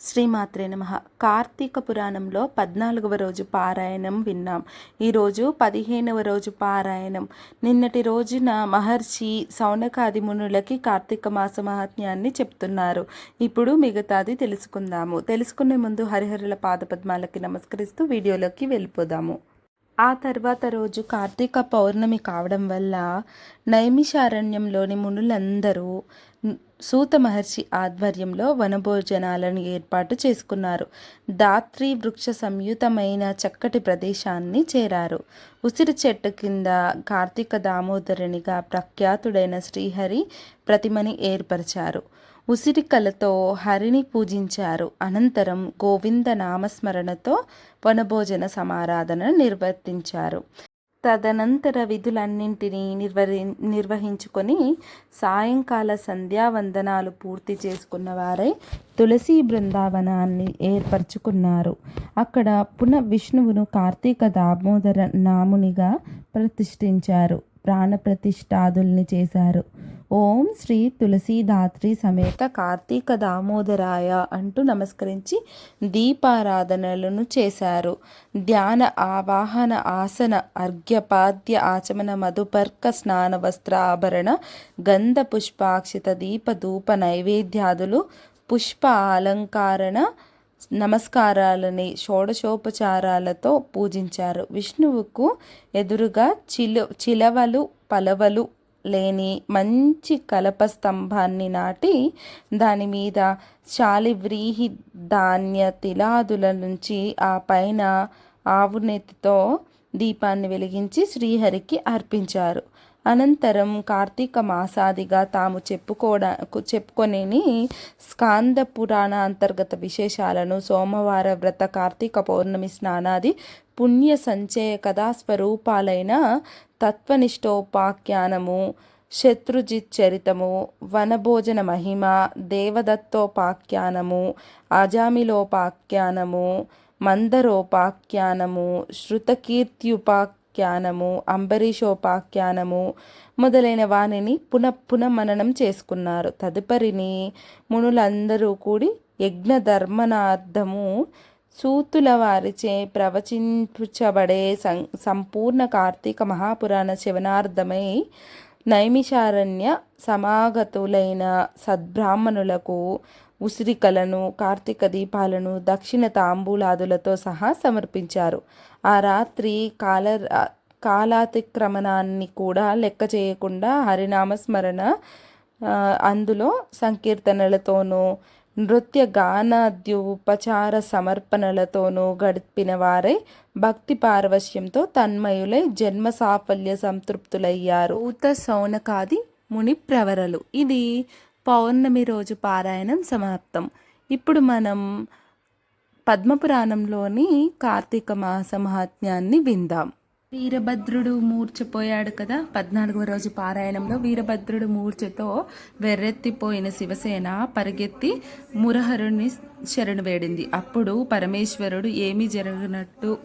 శ్రీమాత్రే నమ. కార్తీక పురాణంలో పద్నాలుగవ రోజు పారాయణం విన్నాం. ఈరోజు పదిహేనవ రోజు పారాయణం. నిన్నటి రోజున మహర్షి సౌనకాది మునులకి కార్తీక మాస మహాత్మ్యాన్ని చెప్తున్నారు. ఇప్పుడు మిగతాది తెలుసుకుందాము. తెలుసుకునే ముందు హరిహరుల పాదపద్మాలకి నమస్కరిస్తూ వీడియోలోకి వెళ్ళిపోదాము. ఆ తర్వాత రోజు కార్తీక పౌర్ణమి కావడం వల్ల నైమిషారణ్యంలోని మునులందరూ సూత మహర్షి ఆధ్వర్యంలో వనభోజనాలను ఏర్పాటు చేసుకున్నారు. దాత్రి వృక్ష సంయుతమైన చక్కటి ప్రదేశాన్ని చేరారు. ఉసిరి చెట్టు కింద కార్తీక దామోదరునిగా ప్రఖ్యాతుడైన శ్రీహరి ప్రతిమని ఏర్పరిచారు. ఉసిరికలతో హరిని పూజించారు. అనంతరం గోవింద నామస్మరణతో వనభోజన సమారాధన నిర్వర్తించారు. తదనంతర విధులన్నింటినీ నిర్వహి నిర్వహించుకొని సాయంకాల సంధ్యావందనాలు పూర్తి చేసుకున్న వారై తులసి బృందావనాన్ని ఏర్పరచుకున్నారు. అక్కడ పునః విష్ణువును కార్తీక దామోదర నామునిగా ప్రతిష్ఠించారు. ప్రాణప్రతిష్ఠాదుల్ని చేశారు. ఓం శ్రీ తులసీదాత్రి సమేత కార్తీక దామోదరాయ అంటూ నమస్కరించి దీపారాధనలను చేశారు. ధ్యాన ఆవాహన ఆసన అర్ఘ్యపాద్య ఆచమన మధుపర్క స్నాన వస్త్ర ఆభరణ గంధ పుష్పాక్షిత దీప ధూప నైవేద్యాదులు పుష్ప అలంకారణ నమస్కారాలని షోడశోపచారాలతో పూజించారు. విష్ణువుకు ఎదురుగా చిలు చిలవలు పలవలు లేని మంచి కలప స్తంభాన్ని నాటి దాని మీద శాలివ్రీహి ధాన్య తిలాదుల నుంచి ఆ పైన ఆవునెత్తితో దీపాన్ని వెలిగించి శ్రీహరికి అర్పించారు. అనంతరం కార్తీక మాసాదిగా తాము చెప్పుకోవడా చెప్పుకొనేని స్కాంద పురాణ అంతర్గత విశేషాలను సోమవార వ్రత కార్తీక పౌర్ణమి స్నానాది పుణ్య సంచయ కథాస్వరూపాలైన తత్వనిష్టోపాఖ్యానము శత్రుజిత్ చరితము వనభోజన మహిమ దేవదత్తోపాఖ్యానము అజామిలోపాఖ్యానము మందరోపాఖ్యానము శృతకీర్త్యుపాఖ్యానము అంబరీషోపాఖ్యానము మొదలైన వాణిని పునఃపునమననం మననం చేసుకున్నారు. తదుపరిని మునులందరూ కూడి యజ్ఞధర్మనార్థము సూతుల వారిచే ప్రవచించబడే సం సంపూర్ణ కార్తీక మహాపురాణ శివనార్థమై నైమిషారణ్య సమాగతులైన సద్బ్రాహ్మణులకు ఉసిరికలను కార్తీక దీపాలను దక్షిణ తాంబూలాదులతో సహా సమర్పించారు. ఆ రాత్రి కాల కాలాతిక్రమణాన్ని కూడా లెక్క చేయకుండా హరినామస్మరణ అందులో సంకీర్తనలతోనూ నృత్య గానాద్యోపచార సమర్పణలతోనూ గడిపిన వారై భక్తి పారవశ్యంతో తన్మయులై జన్మ సాఫల్య సంతృప్తులయ్యారు. ఊత సౌనకాది ముని ప్రవరలు ఇది పౌర్ణమి రోజు పారాయణం సమాప్తం. ఇప్పుడు మనం పద్మపురాణంలోని కార్తీక మాస మహాత్మ్యాన్ని విందాం. వీరభద్రుడు మూర్చపోయాడు కదా. పద్నాలుగవ రోజు పారాయణంలో వీరభద్రుడు మూర్ఛతో వెర్రెత్తిపోయిన శివసేన పరిగెత్తి మురహరుని శరణు వేడింది. అప్పుడు పరమేశ్వరుడు ఏమీ జరగనట్టు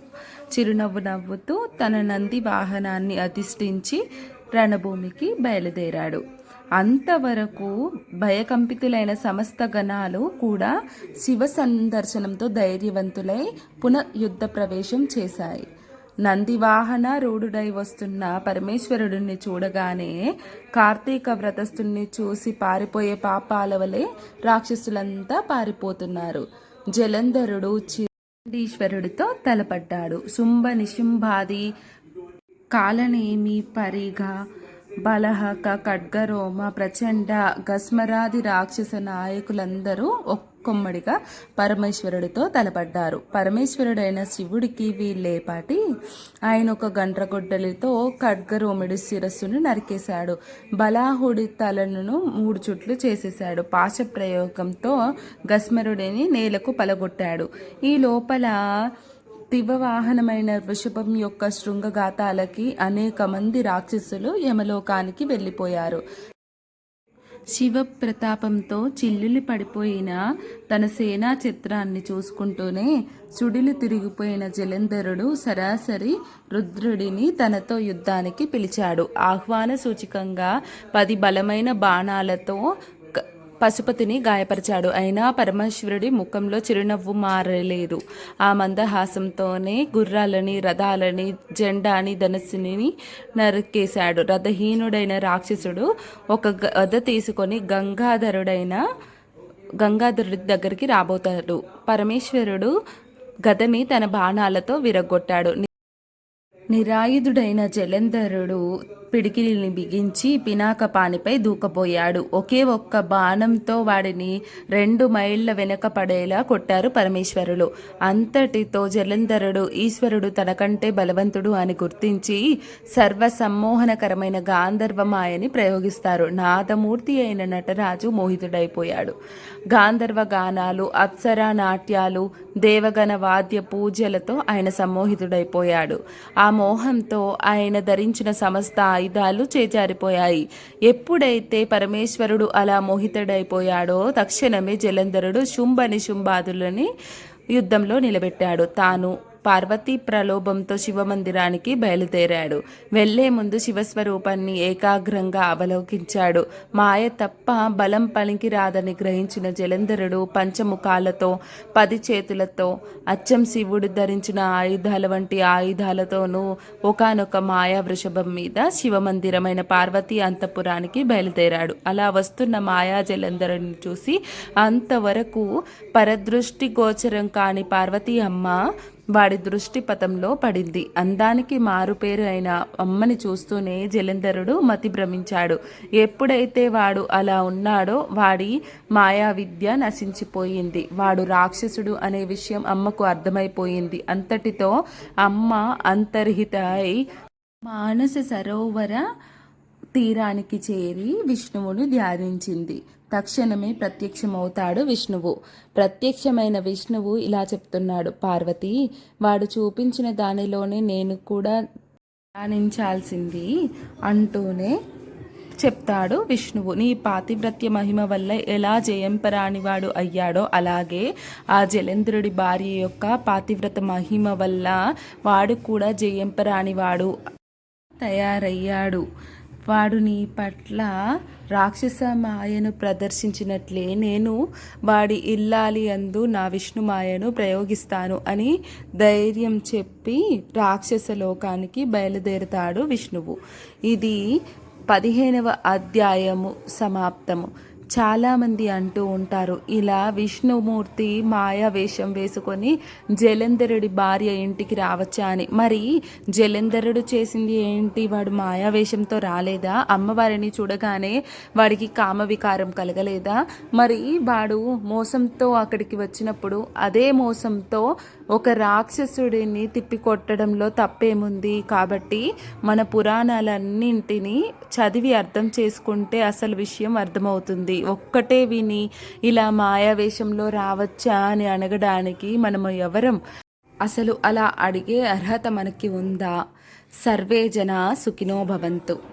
చిరునవ్వు నవ్వుతూ తన నంది వాహనాన్ని అధిష్ఠించి రణభూమికి బయలుదేరాడు. అంతవరకు భయకంపితులైన సమస్త గణాలు కూడా శివ సందర్శనంతో ధైర్యవంతులై పునః యుద్ధ ప్రవేశం చేశాయి. నందివాహన రూఢుడై వస్తున్న పరమేశ్వరుడిని చూడగానే కార్తీక వ్రతస్థుణ్ణి చూసి పారిపోయే పాపాల వలె రాక్షసులంతా పారిపోతున్నారు. జలంధరుడు చండీశ్వరుడితో తలపడ్డాడు. శుంభ నిశుంభాది కాలనేమి పరిగా బలహక ఖడ్గరోమ ప్రచండ గస్మరాది రాక్షస నాయకులందరూ ఒక్కొమ్మడిగా పరమేశ్వరుడితో తలపడ్డారు. పరమేశ్వరుడైన శివుడికి వీళ్ళేపాటి ఆయన ఒక గండ్రగొడ్డలితో ఖడ్గరోముడి శిరస్సును నరికేశాడు. బలాహుడి తలను మూడు చుట్లు చేసేశాడు. పాశ ప్రయోగంతో గస్మరుడిని నేలకు పలగొట్టాడు. ఈ లోపల దివ్యవాహనమైన వృషభం యొక్క శృంగఘాతాలకి అనేక మంది రాక్షసులు యమలోకానికి వెళ్ళిపోయారు. శివ ప్రతాపంతో చిల్లులు పడిపోయిన తన సేనా చిత్రాన్ని చూసుకుంటూనే సుడిలు తిరిగిపోయిన జలంధరుడు సరాసరి రుద్రుడిని తనతో యుద్ధానికి పిలిచాడు. ఆహ్వాన సూచికంగా పది బలమైన బాణాలతో పశుపతిని గాయపరిచాడు. అయినా పరమేశ్వరుడి ముఖంలో చిరునవ్వు మారలేదు. ఆ మందహాసంతోనే గుర్రాలని రథాలని జెండాని ధనస్సుని నరికేశాడు. రథహీనుడైన రాక్షసుడు ఒక గద తీసుకొని గంగాధరుడైన గంగాధరుడి దగ్గరికి రాబోతాడు. పరమేశ్వరుడు గదని తన బాణాలతో విరగొట్టాడు నిరాయుధుడైన జలంధరుడు పిడికిలిని బిగించి పినాకపానిపై దూకపోయాడు. ఒకే ఒక్క బాణంతో వాడిని రెండు మైళ్ళ వెనక పడేలా కొట్టారు పరమేశ్వరులు. అంతటితో జలంధరుడు ఈశ్వరుడు తనకంటే బలవంతుడు అని గుర్తించి సర్వ సమ్మోహనకరమైన గాంధర్వమాయని ప్రయోగిస్తారు. నాదమూర్తి అయిన నటరాజు మోహితుడైపోయాడు. గాంధర్వ గానాలు అప్సరా నాట్యాలు దేవగణ వాద్య పూజలతో ఆయన సమ్మోహితుడైపోయాడు. ఆ మోహంతో ఆయన ధరించిన సమస్త ఆయుధాలు చేజారిపోయాయి. ఎప్పుడైతే పరమేశ్వరుడు అలా మోహితుడైపోయాడో తక్షణమే జలంధరుడు శుంభని శుంభాదులని యుద్ధంలో నిలబెట్టాడు. తాను పార్వతీ ప్రలోభంతో శివమందిరానికి బయలుదేరాడు. వెళ్ళే ముందు శివస్వరూపాన్ని ఏకాగ్రంగా అవలోకించాడు. మాయ తప్ప బలం పలికి రాదని గ్రహించిన జలంధరుడు పంచముఖాలతో పది చేతులతో అచ్చం శివుడు ధరించిన ఆయుధాల వంటి ఆయుధాలతోనూ ఒకనొక మాయా వృషభం మీద శివమందిరమైన పార్వతీ అంతపురానికి బయలుదేరాడు. అలా వస్తున్న మాయా జలంధరుని చూసి అంతవరకు పరదృష్టి గోచరం కాని పార్వతీ అమ్మ వాడి దృష్టి పథంలో పడింది. అందానికి మారుపేరు అయిన అమ్మని చూస్తూనే జలంధరుడు మతి భ్రమించాడు. ఎప్పుడైతే వాడు అలా ఉన్నాడో వాడి మాయా విద్య నశించిపోయింది. వాడు రాక్షసుడు అనే విషయం అమ్మకు అర్థమైపోయింది. అంతటితో అమ్మ అంతర్హిత అయి మానస సరోవర తీరానికి చేరి విష్ణువును ధ్యానించింది. తక్షణమే ప్రత్యక్షమవుతాడు విష్ణువు. ప్రత్యక్షమైన విష్ణువు ఇలా చెప్తున్నాడు. పార్వతి వాడు చూపించిన దానిలోనే నేను కూడా ధ్యానించాల్సింది అంటూనే చెప్తాడు విష్ణువు. నీ పాతివ్రత్య మహిమ వల్ల ఎలా జయంపరానివాడు అయ్యాడో అలాగే ఆ జలేంద్రుడి భార్య యొక్క పాతివ్రత మహిమ వల్ల వాడు కూడా జయంపరానివాడు తయారయ్యాడు. వాడు నీ పట్ల రాక్షస మాయను ప్రదర్శించినట్లే నేను వాడి ఇల్లాలి అందు నా విష్ణు మాయను ప్రయోగిస్తాను అని ధైర్యం చెప్పి రాక్షస లోకానికి బయలుదేరుతాడు విష్ణువు. ఇది పదిహేనవ అధ్యాయము సమాప్తము. చాలామంది అంటూ ఉంటారు ఇలా విష్ణుమూర్తి మాయా వేషం వేసుకొని జలంధరుడి భార్య ఇంటికి రావచ్చా అని. మరి జలంధరుడు చేసింది ఏంటి? వాడు మాయా వేషంతో రాలేదా? అమ్మవారిని చూడగానే వాడికి కామ వికారం కలగలేదా? మరి వాడు మోసంతో అక్కడికి వచ్చినప్పుడు అదే మోసంతో ఒక రాక్షసుడిని తిప్పికొట్టడంలో తప్పేముంది? కాబట్టి మన పురాణాలన్నింటినీ చదివి అర్థం చేసుకుంటే అసలు విషయం అర్థమవుతుంది. ఒక్కటే విని ఇలా మాయావేషంలో రావచ్చా అని అనగడానికి మనము ఎవరం? అసలు అలా అడిగే అర్హత మనకి ఉందా? సర్వే జన సుఖినో భవంతు.